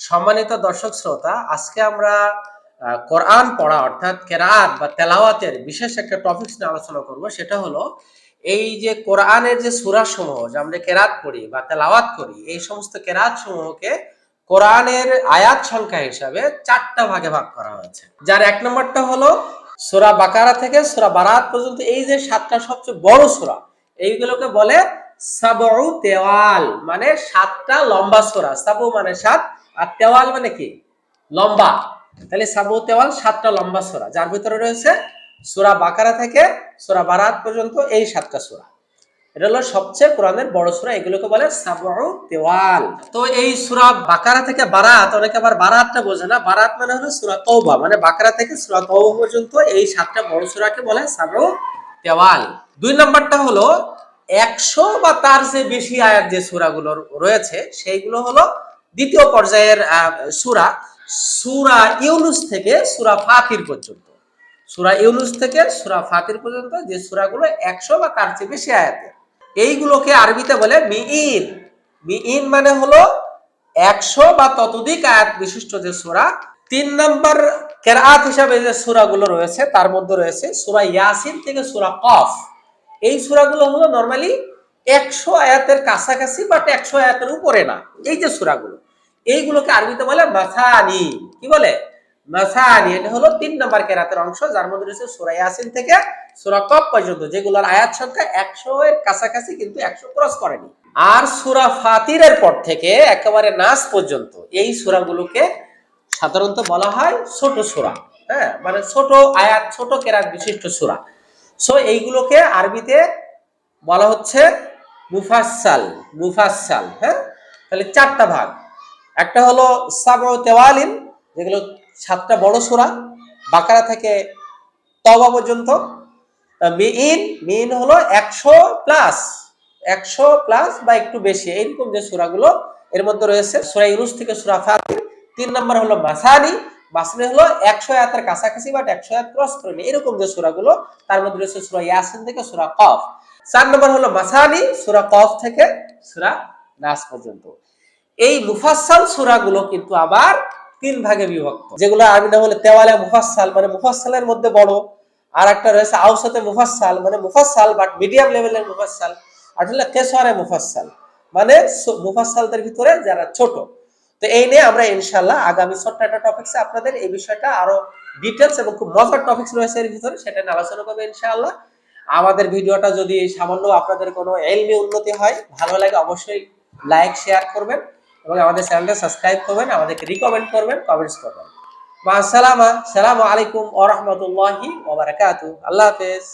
সম্মানিত দর্শক শ্রোতা, আজকে আমরা কোরআন পড়া অর্থাৎ কেরাত বা তেলাওয়াতের বিশেষ একটা টপিক নিয়ে আলোচনা করব। সেটা হলো, এই যে কোরআনের যে সূরা সমূহ যে আমরা কেরাত করি বা তেলাওয়াত করি, এই সমস্ত কেরাত সমূহকে কোরআনের আয়াত সংখ্যা হিসাবে চারটা ভাগে ভাগ করা হয়েছে। যার এক নম্বরটা হলো, সূরা বাকারা থেকে সূরা বারাত পর্যন্ত, এই যে সাতটা সবচেয়ে বড় সূরা, এইগুলোকে বলে সাবউ তেওয়াল মানে সাতটা লম্বা সূরা। সাবু মানে সাত, আর তেওয়াল মানে কি? লম্বা। তাহলে সাবু তেওয়াল সাতটা লম্বা সোরা। যার ভিতরে রয়েছে সোরা বাকারা থেকে সোরা বারাত পর্যন্ত এই সাতটা সোরা। এটা হলো সবচেয়ে কোরআনের বড় সূরা, এগুলোকে বলে সাবউ তেওয়াল। তো এই সূরা বাকারা থেকে বারাত, অনেকে আবার বারাতটা বোঝে না। বারাত মানে হলো সূরা তওবা মানে বাকারা থেকে সূরা তওবা পর্যন্ত এই সাতটা বড় সূরাকে বলে সাবউ তেওয়াল। দুই নম্বরটা হলো একশো বা তার যে বেশি আয়াত যে সূরাগুলো রয়েছে, সেইগুলো হলো দ্বিতীয় পর্যায়ের সুরা, সূরা ইউনুস থেকে সুরা ফাতির পর্যন্ত। সুরা ইউনুস থেকে সুরা ফাতির পর্যন্ত যে সূরাগুলো একশো বা তার চেয়ে বেশি আয়াতের এইগুলোকে আরবিতে বলে মিইন মিইন মানে হলো একশো বা ততোধিক আয়াত বিশিষ্ট যে সুরা। তিন নম্বর কেরাত হিসাবে যে সূরাগুলো রয়েছে, তার মধ্যে রয়েছে সূরা ইয়াসিন থেকে সুরা কফ। এই সূরাগুলো হলো নর্মালি একশো আয়াতের কাছাকাছি বাট একশো আয়াতের উপরে না। এই যে সূরাগুলো, এইগুলোকে আরবিতে বলে মাসানি। কি বলে? মাসানি, এটা হলো তিন নম্বর কেরাতের অংশ, যার মধ্যে রয়েছে সূরা ইয়াসিন থেকে সূরা কফ পর্যন্ত, যেগুলোর আয়াত সংখ্যা একশো এর কাছাকাছি কিন্তু একশো ক্রস করেনি। আর সূরা ফাতিরের পর থেকে একেবারে নাস পর্যন্ত এই সূরাগুলোকে সাধারণত বলা হয় ছোট সূরা। হ্যাঁ মানে ছোট আয়াত, ছোট কেরাত বিশিষ্ট সূরা। সো এইগুলোকে আরবিতে বলা হচ্ছে মুফাসসাল মুফাসসাল হ্যাঁ? তাহলে চারটা ভাগ। একটা হলো সাব তেওয়ালিন, যেগুলো সাতটা বড় সূরা, বাকারা থেকে তবা পর্যন্ত। মেইন মিইন হলো একশো প্লাস একশো প্লাস বা একটু বেশি, এইরকম যে সূরাগুলো এর মধ্যে রয়েছে। সূরা ইউনুস থেকে সুরা ফাতির তিন নম্বর হলো মাসানি মাসানি হলো একশো আয়াতের কাছাকাছি বাট একশো আয়াত ক্রস করেনি এরকম যে সূরাগুলো, তার মধ্যে রয়েছে সূরা ইয়াসিন থেকে সূরা কফ। চার নম্বর হলো মাসানি, সুরা কফ থেকে সূরা নাস পর্যন্ত। এই মুফাসসাল সূরাগুলো কিন্তু আবার তিন ভাগে বিভক্ত। যেগুলো আরবি নাম হলো তেওয়ালে মুফাসসাল মানে মুফাসসালের মধ্যে বড়। আর একটা রয়েছে আউসাতে মুফাসসাল মানে মুফাসসাল বাট মিডিয়াম লেভেলের মুফাসসাল। আর হলো কেসরে মুফাসসাল মানে মুফাসসালদের ভিতরে যারা ছোট। তো এই নিয়ে আমরা ইনশাল্লাহ আগামী ছোট্ট একটা টপিক্সে আপনাদের এই বিষয়টা আরও ডিটেলস এবং খুব মজার টপিক্স রয়েছে এর ভিতরে, সেটা নিয়ে আলোচনা করব ইনশাআল্লাহ। আমাদের ভিডিওটা যদি সামান্য আপনাদের কোনো এলমি উন্নতি হয়, ভালো লাগে অবশ্যই লাইক শেয়ার করবেন এবং আমাদের চ্যানেলটা সাবস্ক্রাইব করবেন, আমাদেরকে রিকমেন্ড করবেন কমেন্টস করবেন। মা, সালামা, সালামু আলাইকুম ওয়া রাহমাতুল্লাহি ওয়া বারাকাতুহু। আল্লাহ হাফেজ।